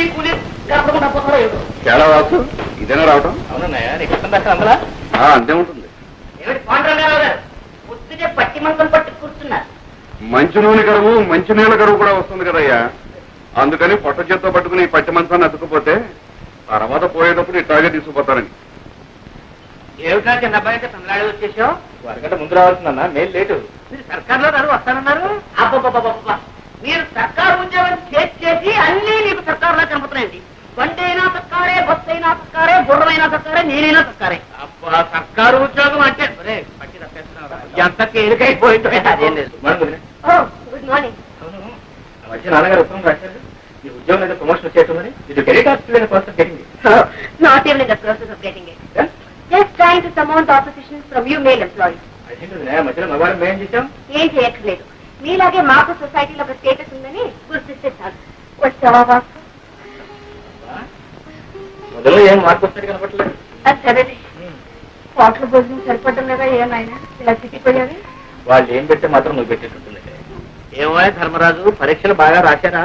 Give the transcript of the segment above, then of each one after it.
ఈ కూలి గడపకుండా పోతారో ఏమిటో. చాలా వాసు ఇదేనా రావటం? అవునన్నయ్య నీకు ఇష్టం దాకా అందులో? ఆ, అంతే ఉంటుంది. ఏమిటి పాండురంగారావు గారు? పొద్దునే పట్టి మంచం పట్టి కూర్చున్నారు. మంచి నూనె కరువు మంచి నీళ్ళ కరువు కూడా వస్తుంది కదయ్యా. అందుకని పొట్ట చేత్తో పట్టుకుని ఈ పట్టి మంచాన్ని అతుక్కుపోతే తర్వాత పోయేటప్పుడు ఇట్లాగే తీసుకుపోతారని. ఏమిటా చిన్న అబ్బాయి అంటే తమిళనాడు వచ్చేసావు? అరగంట ముందు రావాల్సిందన్నా మేలు లేటు. మీరు సర్కార్లో గారు వస్తానన్నారు. మీరు సర్కారు ఉద్యోగం చేసి చేసి అన్ని మీకు సర్కారులా కనపడుతున్నాయండి. బండి అయినా సర్కారే బస్సు అయినా సర్కారే గుర్రమైనా సర్కారే నేనైనా సర్కారే. అబ్బా సర్కారు ఉద్యోగం అంటే. ఎంత తేలికైపోయిందో అదేం లేదు. Good morning. ఆ మధ్య నాన్నగారు ఉత్తరం రాశారు. ఈ ఉద్యోగం ప్రమోషన్ వచ్చేస్తుందని. ఇది డెలిట్ ఆఫీస్ నాట్. అదేంటి మధ్యలో మగవాళ్ళం మేం చేశాం. ఏం చేయక్కర్లేదు. మీలాగే మాకు సొసైటీలో ఒక స్టేటస్ ఉందని గుర్తిస్తే చాలు వచ్చావా? బాబు మొదలు ఏం మార్పు వస్తాడు కనపట్లేదు అది సరే హోటల్ భోజనం సరిపడడం లేదా ఏమైనా ఇలా వాళ్ళు ఏం పెడితే మాత్రం నువ్వు పెట్టేటట్టుంది ఏమో ధర్మరాజు పరీక్షలు బాగా రాశారా?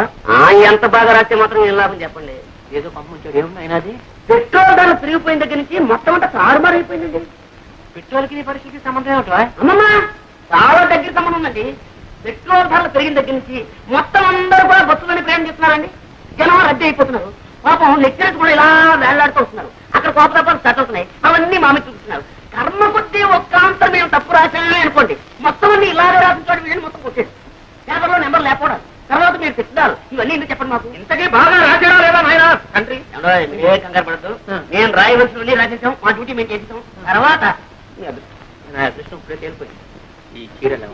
ఎంత బాగా రాస్తే మాత్రం ఏం లాభం చెప్పండి. ఏదో పంపించాడు ఏమున్నాయి అది? పెట్రోల్ ధర పెరిగిపోయిన దగ్గర నుంచి మొత్తం అంతా తారుమారు అయిపోయిందండి పెట్రోల్కి నీ పరీక్షకి సంబంధం ఏమిటో? అమ్మమ్మా చాలా దగ్గర సంబంధం ఉందండి. పెట్రోల్ ధరలు పెరిగిన దగ్గర నుంచి మొత్తం అందరూ కూడా బస్సులని ప్రయాణం చేస్తున్నారండి. జనం రద్దీ అయిపోతున్నారు. పాపం లెక్చరర్స్ కూడా ఇలా వేళ్ళాడుతూ వస్తున్నారు. అక్కడ కోప తప్పలు సెట్ అవుతున్నాయి. అవన్నీ మామి చూపిస్తున్నారు. కర్మ కొద్దీ ఒక్క అంతరం మేము తప్పు రాశామే అనుకోండి. మొత్తం అన్ని ఇలాగే రాసించాడు వీళ్ళని మొత్తం కొట్టేసి పేపర్లో నెంబర్ లేకపోవడం. తర్వాత మీరు తిట్టారు ఇవన్నీ ఎందుకు చెప్పండి మాకు? ఇంతకీ బాగా రాశాడా లేదా నాయన? తండ్రి ఏ కంగారు పడద్దు. నేను రాయవలసినవన్నీ రాసేసాం. మా డ్యూటీ మేము చేసేసాం. తర్వాత మీ అదృష్టం. ఇప్పుడే తేలిపోయింది. ఈ చీరలు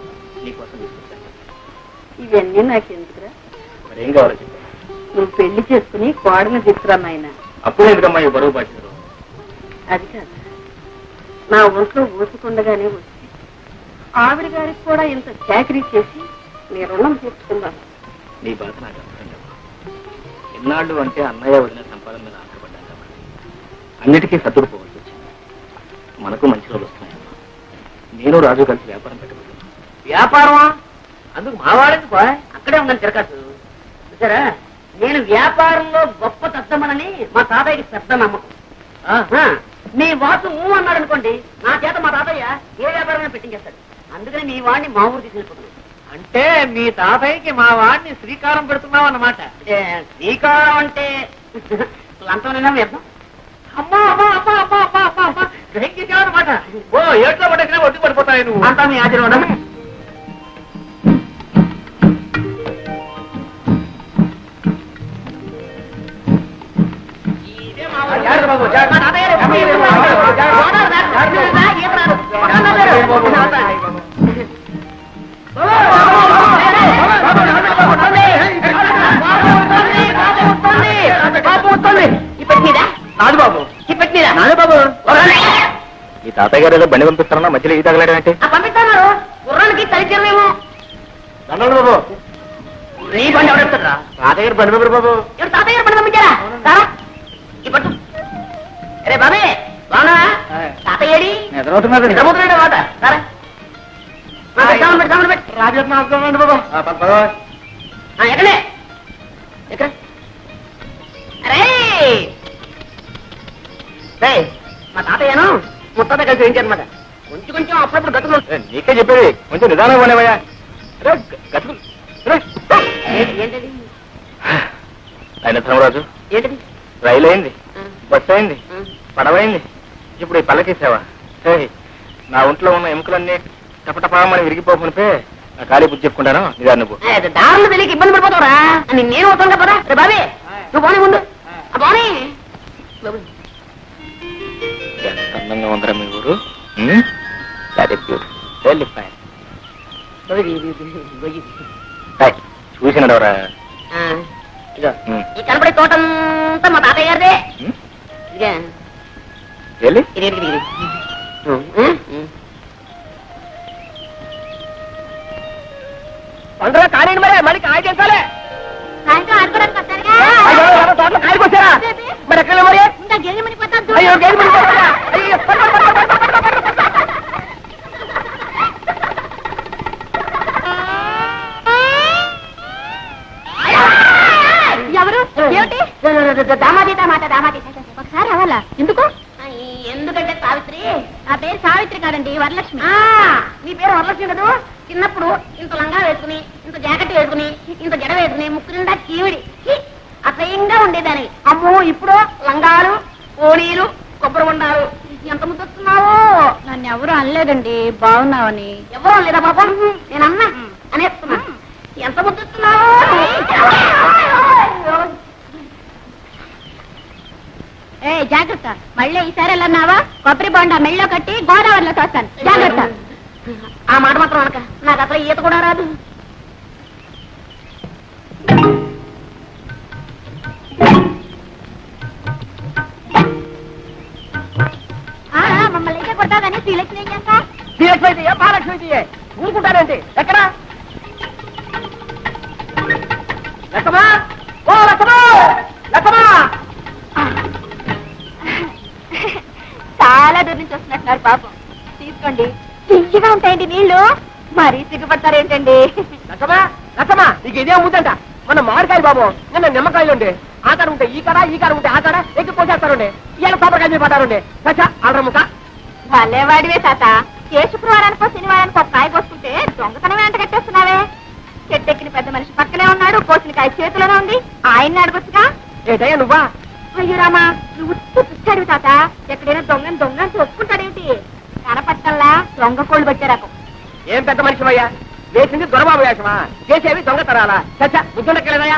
ఇవన్నీ నాకు ఎందుకురా? మరి ఏం కావాలో చెప్పు. నువ్వు పెళ్ళి చేసుకుని కోడని తీసుకురా నాయన. అప్పుడు ఎందుకమ్మా ఈ బరువు బాధ్యతలు? అది కాదు. నా ఒంట్లో ఊసుకుండగానే వచ్చి ఆవిడ గారికి కూడా ఇంత చాకరీ చేసి నీ రుణం తీర్చుకుందాం. నీ బాధ నాకు అర్థం కాదు. ఎన్నాళ్ళు అంటే అన్నయ్య వదిన సంపాదన మీద ఆధారపడ్డాను కాబట్టి అన్నిటికీ సర్దుకుపోవాల్సి వచ్చింది. మనకు మంచి రోజులు వస్తున్నాయమ్మా. నేను రాజు కలిసి వ్యాపారం పెట్టబోతున్నాను. వ్యాపారమా? అందుకు మావాడేందుకు అక్కడే ఉందని తిరగచ్చు చూసారా? నేను వ్యాపారంలో గొప్ప తద్దమనని మా తాతయ్యకి పెద్ద నమ్మకం. మీ వాసు ఊ అన్నాడు అనుకోండి నా చేత మా తాతయ్య ఏ వ్యాపారమైనా పెట్టించేస్తాడు. అందుకని మీ వాడిని మా ఊరు తీసుకెళ్ళిపోతున్నాను అంటే మీ తాతయ్యకి మా వాడిని శ్రీకారం పెడుతున్నావు అన్నమాట. శ్రీకారం అంటే లంచమైనా వ్యర్థం. అమ్మా అమ్మా అమ్మా అమ్మా అమ్మా అమ్మా అమ్మా. అన్నమాట. ఓ ఏట్లో పడేసినా ఒడ్డు పడిపోతాయి నువ్వు. అంతా మీ ఆశీర్వాదం. మీ తాతయ్య గారు ఏదో బండి పంపిస్తారన్నా మధ్యలో ఈ తగలడంటే పంపిస్తాను. గుర్రానికి తలిచేమేమో దండలు బాబు. నీ బండి ఎవడెత్తారా తాతయ్య గారు బండి పంపరు బాబు. తాతయ్య గారు బండి పంపించారా? సారా అరే బాబే బానా తాతయ్యడి? నిద్రపోతున్నది నిద్రపోతున్నాడు మాట సారా. బాబు. ఎక్కడే? ఎక్కడ? అరే! మా తాతయ్యను ముత్తత కలిసి వేయించారనమాట కొంచెం కొంచెం అప్పుడప్పుడు గతులు నీకే చెప్పేది. కొంచెం నిదానం పోనేవయ్యా. రే. ఏంటి- ఏంటది? ఆయన ధర్మరాజు ఏంటది? రైలు అయింది బస్సు అయింది. పడవైంది ఇప్పుడు ఈ పల్లకేసావా ఏయ్, నా ఒంట్లో ఉన్న ఎముకలన్నీ టపటపామని విరిగిపోకునిపే నా ఖాళీ బుద్ధి చెప్పుకుంటాను? నిదాన్ని నువ్వు. దారులు తెలియక ఇబ్బంది పడిపోతావురా. నేను అవుతాను కదా రే బాబే నువ్వు పోనీ ముందు. పోనీ. ఎంత అందంగా ఉందరా మీ ఊరు. చూసినడవరా? కనపడే తోటంతా మా తాతయ్య గారిదే. వెళ్ళి పండుగ కానివ్వండి మరి కాయ తోటలో మరి ఎక్కడ మరి అయ్యో గేదె? అయ్యో. ఎవరు ఏమిటి దామాది దామాట దామాది ఒకసారి అవ్వాలా ఎందుకు ఎందుకంటే సావిత్రి? నా పేరు సావిత్రి కాదండి వరలక్ష్మి. నీ పేరు వరలక్ష్మి కదూ? చిన్నప్పుడు ఇంత లంగా వేసుకుని ఇంత జాకెట్ వేసుకుని ఇంత జడ వేసుకుని ముక్కు నిండా చీవిడి ఛీ, అసహ్యంగా ఉండేదాన్ని. అమ్మో ఇప్పుడు లంగాలు ఓణీలు కొబ్బరి ఉండాలు ఎంత ముద్దొస్తున్నావు? నన్ను ఎవరు అనలేదండి బాగున్నావని. ఎవరు అనలేదా పాపం? నేను అన్నా అనేస్తున్నా. ఎంత ముద్దొస్తున్నావు? ఏ జాగ్రత్త. మళ్ళీ ఈసారి వెళ్ళన్నావా? కొబ్బరి బొండ మెళ్ళో కట్టి గోదావరిలో తోస్తాను. జాగ్రత్త. ఆ మాట మాత్రం అనక. నాకు అసలు ఈత కూడా రాదు. మమ్మల్ని అయితే కొట్టాదని శ్రీలక్ష్మి ఏం చేస్తా? శ్రీలక్ష్మి మహాలక్ష్మి ఊరుకుంటారేంటి ఎక్కడ? లక్కమా ఓ లక్కమా వస్తున్నట్టున్నారు పాపం. తీసుకోండి. తీయగా ఉంటాయండి నీళ్ళు మరీ సిగ్గుపడతారేంటండి? లక్కమా లక్కమా నీకు ఇదే ముద్దంట? మన మామిడికాయలు బాబు నిన్న నిమ్మకాయలు ఉండే. ఆ కాడ ఉంటే ఈ కాడ ఈ కాడ ఉంటే ఆ కాడ ఎక్కి పోసేస్తారుండే ఇవాళ కొబ్బరికాయ మీద పడ్డారుండే. సచ్చా అల్ర ముఖ భలేవాడివే తాత. ఏ శుక్రవారానికో శనివారానికో ఒక కాయ కోసుకుంటే దొంగతనం వెంట కట్టేస్తున్నావే. చెట్టెక్కిన పెద్ద మనిషి పక్కనే ఉన్నాడు కోసిన కాయ చేతిలోనే ఉంది. ఆయన్ని అడగొచ్చుగా? ఏటయ్యా నువ్వా? అయ్యో రామా నువ్వు పిచ్చాడు తాత. ఎక్కడైనా దొంగని దొంగ అని ఒప్పుకుంటాడేమిటి కనపట్టల్లా దొంగ కోళ్ళు పట్టే రకం. ఏం పెద్ద మనిషివయ్యా? వేసింది దొరబాబు వేషమా? చేసేవి దొంగతనాలా చచ్చా బుద్ధుండకెళ్ళదయా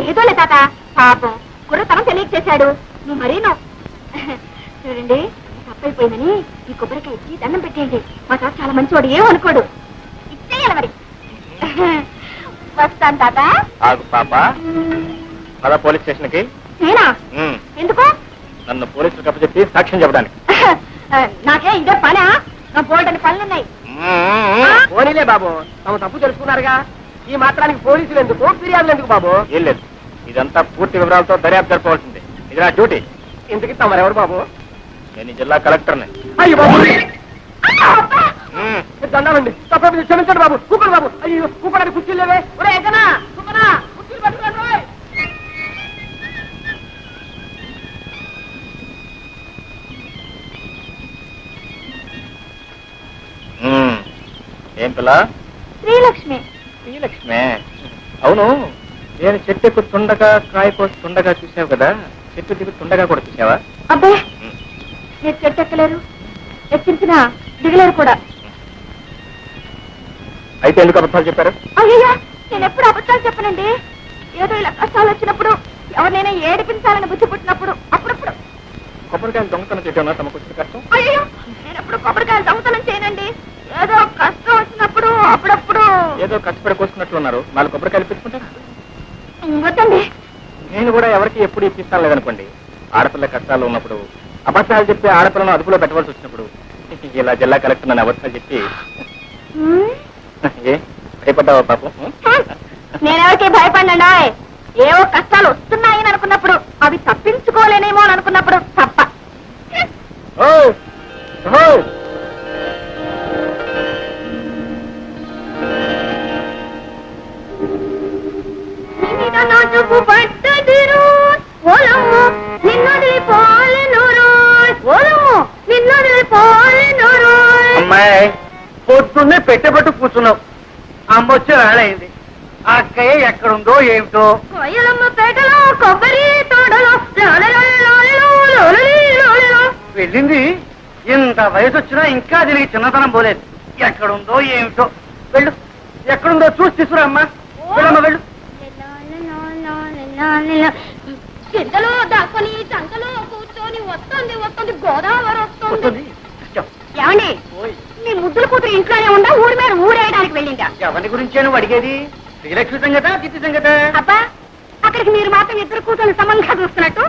ఏదోలే తాత పాపం. కుర్రతనం తెలియక చేశాడు నువ్వు మరీ నువ్వు చూడండి తప్పైపోయిందని ఈ కొబ్బరికాయ ఇచ్చి దండం పెట్టేయండి. మా తాత చాలా మంచివాడు ఏమనుకోడు ఇచ్చేయాలి మరి. వస్తాను తాత. పాప. పద పోలీస్ స్టేషన్కి. నేనా? ఉమ్, ఎందుకు? నన్ను పోలీసులు కప్పచెప్పి సాక్ష్యం చెప్పడానికి. నాకే ఇదే పనా? నా బోల్డని పనులున్నాయి. పోనీలే బాబు. తమ తప్పు తెలుసుకున్నారుగా. ఈ మాత్రానికి పోలీసులు ఎందుకు ఫిర్యాదులు ఎందుకు బాబు? ఏం లేదు. ఇదంతా పూర్తి వివరాలతో దర్యాప్తు జరపవలసిందే ఇది నా డ్యూటీ. ఇంతకి తమరెవరు బాబు? నేను ఈ జిల్లా కలెక్టర్ని. అయ్యో బాబు! ఉమ్, దండాలండి. తప్ప క్షమించండి బాబు. కూపడు బాబు. అయ్యో కూపడానికి కుర్చీలు లేవే. ఒరే ఎక్కనా ఏం పిల్ల? శ్రీలక్ష్మి. శ్రీలక్ష్మే? అవును నేను చెట్టు ఎక్కుతుండగా కాయ కోస్తుండగా చూసావు కదా. చెట్టు దిగుతుండగా కూడా చూసావా అబ్బే. మీరు చెట్టు ఎక్కలేరు ఎక్కించిన దిగలేరు కూడా. అయితే ఎందుకు అబద్ధాలు చెప్పారు? అయ్యయ్యా! నేను ఎప్పుడు అబద్ధాలు చెప్పనండి? ఏదో ఇలా కష్టాలు వచ్చినప్పుడు ఎవరినైనా ఏడిపించాలని బుద్ధి పుట్టినప్పుడు అప్పుడప్పుడు. కొబ్బరికాయలు దొంగతనం చేయడం తమకు వచ్చిన కష్టం? అయ్యో నేను ఎప్పుడు కొబ్బరికాయలు దొంగతనం చేయనండి. ఏదో కష్టం వచ్చినప్పుడు అప్పుడప్పుడు. ఏదో కష్టపడి కోసుకున్నట్లు ఉన్నారు. నాలుగు కొబ్బరికాయలు పెట్టుకుంటారా వద్దండి. నేను కూడా ఎవరికి ఎప్పుడు ఇప్పిస్తాను లేదనుకోండి. ఆడపిల్ల కష్టాలు ఉన్నప్పుడు అబద్ధాలు చెప్పి ఆడపిల్లను అదుపులో పెట్టవలసి వచ్చినప్పుడు ఇలా జిల్లా కలెక్టర్ నన్ను అబద్ధాలు చెప్పి? ఏ? భయపడ్డావా పాపం? నేనెవరికి భయపడినా ఏవో కష్టాలు వస్తున్నాయని అనుకున్నప్పుడు అవి తప్పించుకోలేనేమో అని అనుకున్నప్పుడు తప్ప. ఓ పొద్దున్నే పెట్టబట్టు కూర్చున్నావు అమ్మ వచ్చి వేళయింది ఆ అక్కయ్య ఎక్కడుందో ఏమిటో. పేటలో కొబ్బరి తోటలో. వెళ్ళింది. ఇంత వయసు వచ్చినా ఇంకా దీనికి చిన్నతనం పోలేదు. ఎక్కడుందో ఏమిటో. వెళ్ళు. ఎక్కడుందో చూసి తీసుకురా అమ్మా. వెళ్ళమ్మా వెళ్ళు. చింతలో దాక్కుని చంకలో కూర్చొని వస్తుంది వస్తుంది గోదావరి వస్తుంది. ఏమండి? మీ ముద్దుల కూతురు ఇంట్లోనే ఉందా? ఊరి మీద ఊరేయడానికి వెళ్ళిందా? ఎవరి గురించే నువ్వు అడిగేది? శ్రీలక్ష్మి సంగత గిట్టి సంగత? అబ్బా అక్కడికి మీరు మాత్రం ఇద్దరు కూతురు సమంగా చూస్తున్నట్టు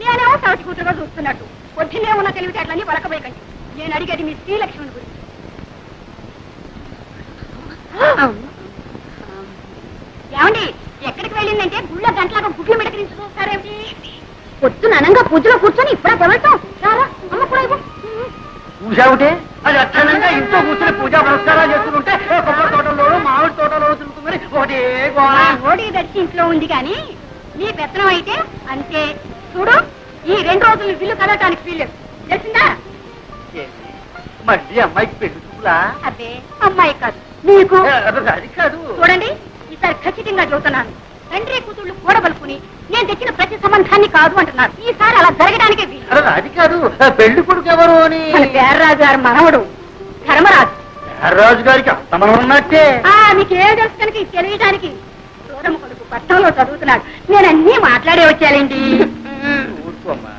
నేనేమో సవతి కూతురుగా చూస్తున్నట్టు. పొద్దున్నే ఉన్న తెలివితేటలన్నీ వలకబోయకండి. నేను అడిగేది మీ శ్రీలక్ష్మిని గురించి. ఏమండి ఎక్కడికి వెళ్ళిందంటే గుళ్ళ గంటలాగా గుడ్లు మెడకరించి చూస్తారేమిటి పొద్దున అనంగా పూజలో కూర్చొని ఇప్పుడా తెవలతాం రారా అమ్మ కూడా చూసావుటే అది అక్షరంగా ఇంట్లో కూర్చొని పూజా పురస్కారాలు చేసుకుంటే కొబ్బరి తోటలోనూ మామిడి తోటలోనూ తిరుగుతుందని ఒకటే ఓడి దర్శి ఇంట్లో ఉంది కానీ నీ పెత్తనం అయితే అంతే. చూడు ఈ రెండు రోజులు ఇల్లు కదలటానికి వీల్లేదు తెలిసిందా? మళ్ళీ అమ్మాయికి చూపులా? అబ్బే అమ్మాయి కాదు నీకు. అది కాదు. చూడండి ఈసారి ఖచ్చితంగా చెబుతున్నాను తండ్రి కూతుళ్ళు కూడబలుకుని నేను తెచ్చిన ప్రతి సంబంధాన్ని కాదు అంటున్నారు. ఈసారి అలా జరగడానికే వీలు. అది కాదు. పెళ్ళి కొడుకు ఎవరు అని? మన పేర్రాజు గారి మనవడు. ధర్మరాజు. రాజు గారికి ఉన్నట్టే. ఆ మీకు ఏం తెలుసు కనుక ఇది తెలియడానికి దూరం కొడుకు పట్టణంలో చదువుతున్నాడు. నేను అన్నీ మాట్లాడే వచ్చానండి ఊరుకోమ్మా.